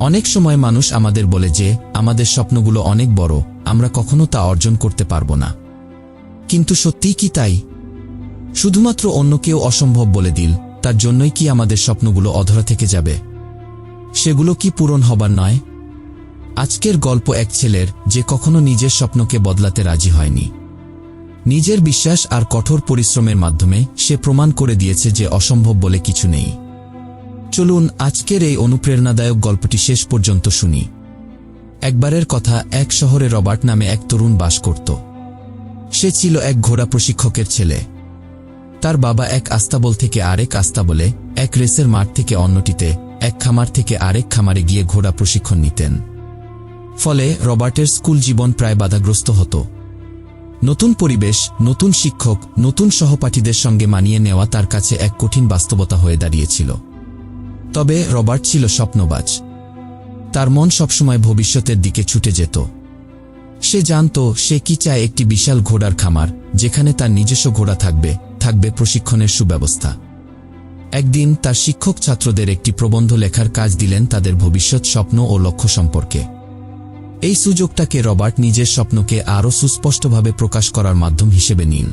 অনেক সময় মানুষ আমাদের বলে যে, আমাদের স্বপ্নগুলো অনেক বড়, আমরা কখনো তা অর্জন করতে পারব না। কিন্তু সত্যিই কি তাই? শুধুমাত্র অন্য কেউ অসম্ভব বলে দিল, তার জন্যই কি আমাদের স্বপ্নগুলো অধরা থেকে যাবে? সেগুলো কি পূরণ হবার নয়? আজকের গল্প এক ছেলের, যে কখনো নিজের স্বপ্নকে বদলাতে রাজি হয়নি। নিজের বিশ্বাস আর কঠোর পরিশ্রমের মাধ্যমে সে প্রমাণ করে দিয়েছে যে অসম্ভব বলে কিছু নেই। চলুন আজকের এই অনুপ্রেরণাদায়ক গল্পটি শেষ পর্যন্ত শুনি। একবারের কথা এক শহরে রবার্ট নামে এক তরুণ বাস করত। সে ছিল এক ঘোড়া প্রশিক্ষকের ছেলে। তার বাবা এক আস্তাবল থেকে আরেক আস্তাবলে, এক রেসের মাঠ থেকে অন্যটিতে, এক খামার থেকে আরেক খামারে গিয়ে ঘোড়া প্রশিক্ষণ নিতেন। ফলে রবার্টের স্কুল জীবন প্রায় বাধাগ্রস্ত হতো। নতুন পরিবেশ, নতুন শিক্ষক, নতুন সহপাঠীদের সঙ্গে মানিয়ে নেওয়া তার কাছে এক কঠিন বাস্তবতা হয়ে দাঁড়িয়েছিল। তবে রবার্ট ছিল স্বপ্নবাজ। তার মন সবসময় ভবিষ্যতের দিকে ছুটে যেত। সে জানত সে কি চায় একটি বিশাল ঘোড়ার খামার, যেখানে তার নিজস্ব ঘোড়া থাকবে থাকবে প্রশিক্ষণের সুব্যবস্থা। একদিন তার শিক্ষক ছাত্রদের একটি প্রবন্ধ লেখার কাজ দিলেন তাদের ভবিষ্যৎ স্বপ্ন ও লক্ষ্য সম্পর্কে। এই সুযোগটাকে রবার্ট নিজের স্বপ্নকে আরও সুস্পষ্টভাবে প্রকাশ করার মাধ্যম হিসেবে নিন।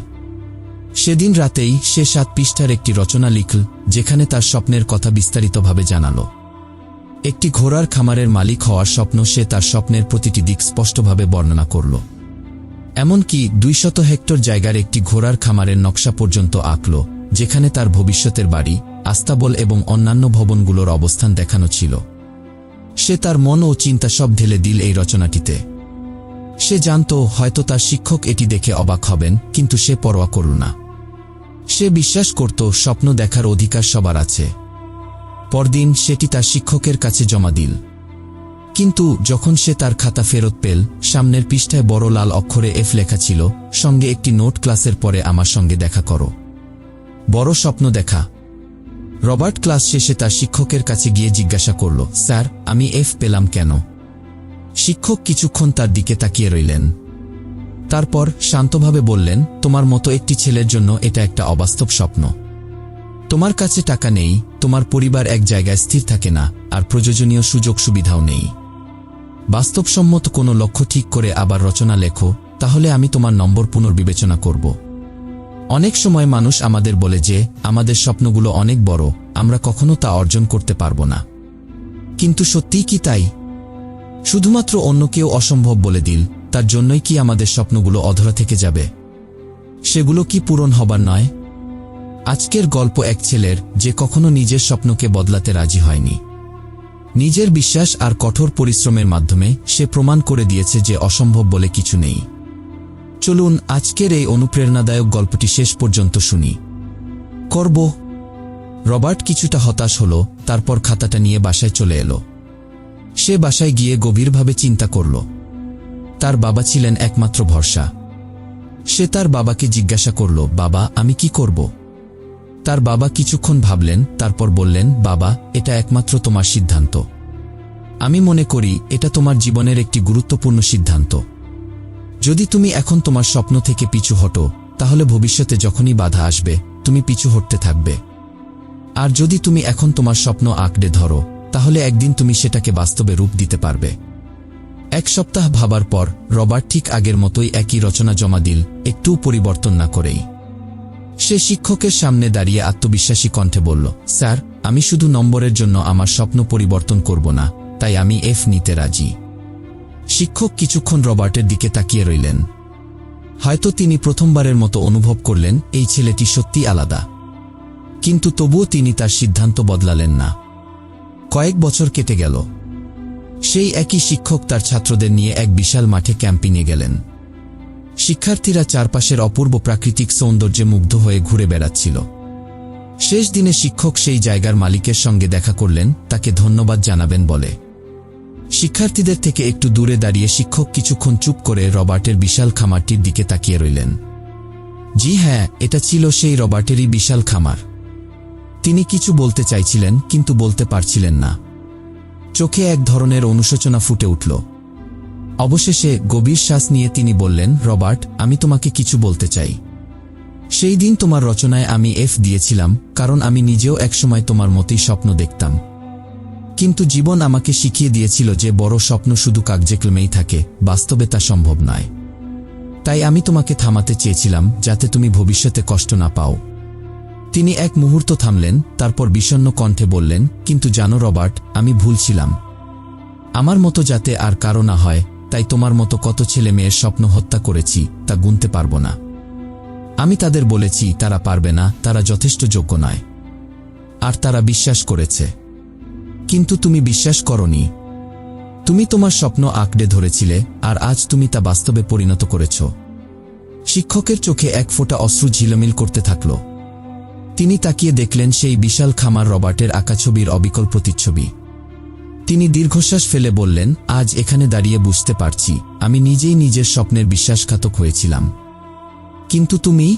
সেদিন রাতেই সে সাত পৃষ্ঠার একটি রচনা লিখল, যেখানে তার স্বপ্নের কথা বিস্তারিতভাবে জানাল। একটি ঘোড়ার খামারের মালিক হওয়ার স্বপ্ন সে তার স্বপ্নের প্রতিটি দিক স্পষ্টভাবে বর্ণনা করল। এমনকি দুইশত হেক্টর জায়গার একটি ঘোড়ার খামারের নকশা পর্যন্ত আঁকল, যেখানে তার ভবিষ্যতের বাড়ি, আস্তাবল এবং অন্যান্য ভবনগুলোর অবস্থান দেখানো ছিল। সে তার মন ও চিন্তা সব ঢেলে দিল এই রচনাটিতে। সে জানত, হয়তো তার শিক্ষক এটি দেখে অবাক হবেন, কিন্তু সে পরোয়া করল না। সে বিশ্বাস করত স্বপ্ন দেখার অধিকার সবার আছে। পরদিন সেটি তার শিক্ষকের কাছে জমা দিল। কিন্তু যখন সে তার খাতা ফেরত পেল, সামনের পৃষ্ঠায় বড় লাল অক্ষরে এফ লেখা ছিল, সঙ্গে একটি নোট ক্লাসের পরে আমার সঙ্গে দেখা করো। বড় স্বপ্ন দেখা। রবার্ট ক্লাস শেষে তার শিক্ষকের কাছে গিয়ে জিজ্ঞাসা করল, স্যার, আমি এফ পেলাম কেন? শিক্ষক কিছুক্ষণ তার দিকে তাকিয়ে রইলেন। তারপর শান্তভাবে বললেন, তোমার মতো একটি ছেলের জন্য এটা একটা অবাস্তব স্বপ্ন। তোমার কাছে টাকা নেই, তোমার পরিবার এক জায়গায় স্থির থাকে না, আর প্রয়োজনীয় সুযোগ সুবিধাও নেই। বাস্তবসম্মত কোনো লক্ষ্য ঠিক করে আবার রচনা লেখো, তাহলে আমি তোমার নম্বর পুনর্বিবেচনা করব। অনেক সময় মানুষ আমাদের বলে যে, আমাদের স্বপ্নগুলো অনেক বড়, আমরা কখনো তা অর্জন করতে পারব না। কিন্তু সত্যিই কি তাই? শুধুমাত্র অন্য কেউ অসম্ভব বলে দিল তার জন্যই কি আমাদের স্বপ্নগুলো অধরা থেকে যাবে? সেগুলো কি পূরণ হবার নয়? আজকের গল্প এক ছেলের যে কখনো নিজের স্বপ্নকে বদলাতে রাজি হয়নি। নিজের বিশ্বাস আর কঠোর পরিশ্রমের মাধ্যমে সে প্রমাণ করে দিয়েছে যে অসম্ভব বলে কিছু নেই। চলুন আজকের এই অনুপ্রেরণাদায়ক গল্পটি শেষ পর্যন্ত শুনি। করব। রবার্ট কিছুটা হতাশ হল, তারপর খাতাটা নিয়ে বাসায় চলে এলো। সে বাসায় গিয়ে গভীরভাবে চিন্তা করল। তার বাবা ছিলেন একমাত্র ভরসা। সে তার বাবাকে জিজ্ঞাসা করল, বাবা, আমি কি করব? তার বাবা কিছুক্ষণ ভাবলেন, তারপর বললেন, বাবা, এটা একমাত্র তোমার সিদ্ধান্ত। আমি মনে করি এটা তোমার জীবনের একটি গুরুত্বপূর্ণ সিদ্ধান্ত। যদি তুমি এখন তোমার স্বপ্ন থেকে পিছু হটো, তাহলে ভবিষ্যতে যখনই বাধা আসবে, তুমি পিছু হটতে থাকবে। আর যদি তুমি এখন তোমার স্বপ্ন আঁকড়ে ধরো, তাহলে একদিন তুমি সেটাকে বাস্তবে রূপ দিতে পারবে। এক সপ্তাহ ভাবার পর রবার্ট ঠিক আগের মতোই একই রচনা জমা দিল একটুও পরিবর্তন না করেই। সে শিক্ষকের সামনে দাঁড়িয়ে আত্মবিশ্বাসী কণ্ঠে বলল, স্যার, আমি শুধু নম্বরের জন্য আমার স্বপ্ন পরিবর্তন করব না, তাই আমি এফ নিতে রাজি। শিক্ষক কিছুক্ষণ রবার্টের দিকে তাকিয়ে রইলেন। হয়তো তিনি প্রথমবারের মতো অনুভব করলেন, এই ছেলেটি সত্যি আলাদা। কিন্তু তবুও তিনি তার সিদ্ধান্ত বদলালেন না। কয়েক বছর কেটে গেল। সেই একই শিক্ষক তার ছাত্রদের নিয়ে এক বিশাল মাঠে ক্যাম্পিংয়ে গেলেন। শিক্ষার্থীরা চারপাশের অপূর্ব প্রাকৃতিক সৌন্দর্যে মুগ্ধ হয়ে ঘুরে বেড়াচ্ছিল। শেষ দিনে শিক্ষক সেই জায়গার মালিকের সঙ্গে দেখা করলেন, তাকে ধন্যবাদ জানাবেন বলে। শিক্ষার্থীদের থেকে একটু দূরে দাঁড়িয়ে শিক্ষক কিছুক্ষণ চুপ করে রবার্টের বিশাল খামারটির দিকে তাকিয়ে রইলেন। জি হ্যাঁ এটা ছিল সেই রবার্টেরই বিশাল খামার। তিনি কিছু বলতে চাইছিলেন, কিন্তু বলতে পারছিলেন না। চোখে এক ধরনের অনুশোচনা ফুটে উঠল। অবশেষে গভীর শ্বাস নিয়ে তিনি বললেন, রবার্ট, আমি তোমাকে কিছু বলতে চাই। সেই দিন তোমার রচনায় আমি এফ দিয়েছিলাম, কারণ আমি নিজেও একসময় তোমার মতোই স্বপ্ন দেখতাম। কিন্তু জীবন আমাকে শিখিয়ে দিয়েছিল যে বড় স্বপ্ন শুধু কাগজে কলমেই থাকে, বাস্তবে তা সম্ভব নয়। তাই আমি তোমাকে থামাতে চেয়েছিলাম, যাতে তুমি ভবিষ্যতে কষ্ট না পাও। তিনি এক মুহূর্ত থামলেন, তারপর বিষণ্ণ কণ্ঠে বললেন, কিন্তু জানো রবার্ট, আমি ভুল ছিলাম। আমার মতো যাতে আর কারও না হয়, তাই তোমার মতো কত ছেলে মেয়ের স্বপ্ন হত্যা করেছি, তা গুনতে পারব না। আমি তাদের বলেছি, তারা পারবে না, তারা যথেষ্ট যোগ্য নয়। আর তারা বিশ্বাস করেছে। কিন্তু তুমি বিশ্বাস করনি। তুমি তোমার স্বপ্ন আঁকড়ে ধরেছিলে, আর আজ তুমি তা বাস্তবে পরিণত করেছ। শিক্ষকের চোখে এক ফোঁটা অশ্রু ঝিলমিল করতে থাকল। তিনি তাকিয়ে দেখলেন সেই বিশাল খামার রবার্টের আঁকা ছবির অবিকল প্রতিচ্ছবি। তিনি দীর্ঘশ্বাস ফেলে বললেন, আজ এখানে দাঁড়িয়ে বুঝতে পারছি, আমি নিজেই নিজের স্বপ্নের বিশ্বাসঘাতক হয়েছিলাম। কিন্তু তুমি?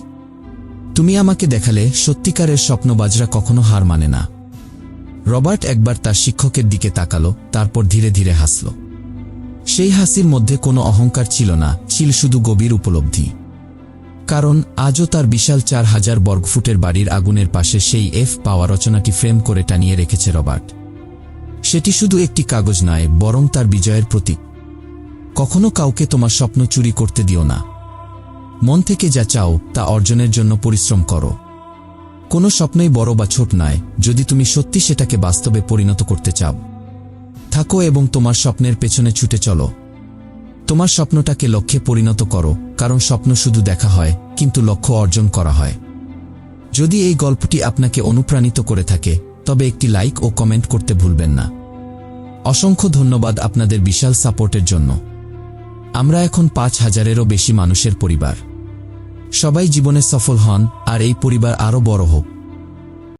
তুমি আমাকে দেখালে সত্যিকারের স্বপ্নবাজরা কখনো হার মানে না। রবার্ট একবার তার শিক্ষকের দিকে তাকালো, তারপর ধীরে ধীরে হাসল। সেই হাসির মধ্যে কোনো অহংকার ছিল না, ছিল শুধু গভীর উপলব্ধি। কারণ আজও তার বিশাল চার হাজার বর্গফুটের বাড়ির আগুনের পাশে সেই এফ পাওয়া রচনাটি ফ্রেম করে টানিয়ে রেখেছে রবার্ট। সেটি শুধু একটি কাগজ নয়, বরং তার বিজয়ের প্রতীক। কখনো কাউকে তোমার স্বপ্ন চুরি করতে দিও না। মন থেকে যা চাও, তা অর্জনের জন্য পরিশ্রম করো। কোনো স্বপ্নই বড় বা ছোট নয়, যদি তুমি সত্যি সেটাকে বাস্তবে পরিণত করতে চাও। থাকো এবং তোমার স্বপ্নের পেছনে ছুটে চলো। তোমার স্বপ্নটাকে লক্ষ্যে পরিণত করো। কারণ স্বপ্ন শুধু দেখা হয়, কিন্তু লক্ষ্য অর্জন করা হয়। যদি এই গল্পটি আপনাকে অনুপ্রাণিত করে থাকে, তবে একটি লাইক ও কমেন্ট করতে ভুলবেন না। অসংখ্য ধন্যবাদ আপনাদের বিশাল সাপোর্টের জন্য। আমরা এখন পাঁচ হাজারেরও বেশি মানুষের পরিবার। সবাই জীবনে সফল হন, আর এই পরিবার আরও বড় হোক।